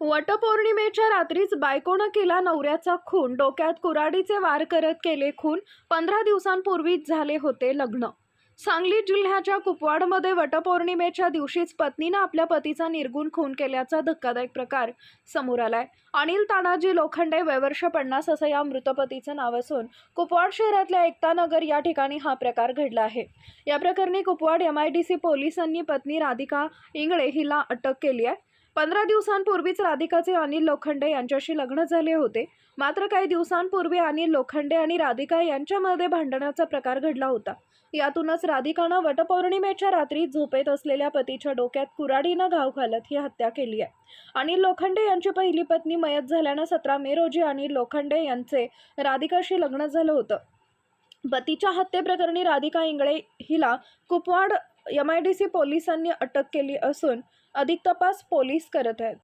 वटपौर्णिमेच्या रात्रीच बायकोनं केला नवऱ्याचा खून. डोक्यात कुराडीचे वार करत केले खून. पंधरा दिवसांपूर्वीच झाले होते लग्न. सांगली जिल्ह्याच्या कुपवाडमध्ये वटपौर्णिमेच्या दिवशीच पत्नीनं आपल्या पतीचा निर्गुण खून केल्याचा धक्कादायक प्रकार समोर आलाय. अनिल तानाजी लोखंडे वयवर्ष पन्नास असं या मृतपतीचं नाव असून कुपवाड शहरातल्या एकतानगर या ठिकाणी हा प्रकार घडला आहे. या प्रकरणी Kupwad M I D C पोलिसांनी पत्नी राधिका इंगळे हिला अटक केली आहे. पंधरा दिवसांपूर्वीच राधिकाचे अनिल लोखंडे यांच्याशी लग्न झाले होते. मात्र काही दिवसांपूर्वी अनिल लोखंडे आणि राधिका यांच्यामध्ये भांडणाचा प्रकार घडला होता. यातूनच राधिकानं वटपौर्णिमेच्या रात्री झोपेत असलेल्या पतीच्या डोक्यात कुराडीनं घाव घालत ही हत्या केली आहे. अनिल लोखंडे यांची पहिली पत्नी मयत झाल्यानं सतरा मे रोजी अनिल लोखंडे यांचे राधिकाशी लग्न झालं होतं. पतीच्या हत्येप्रकरणी राधिका इंगळे हिला Kupwad M I D C पोलिसांनी अटक केली असून अधिक तपास पोलीस करत आहेत.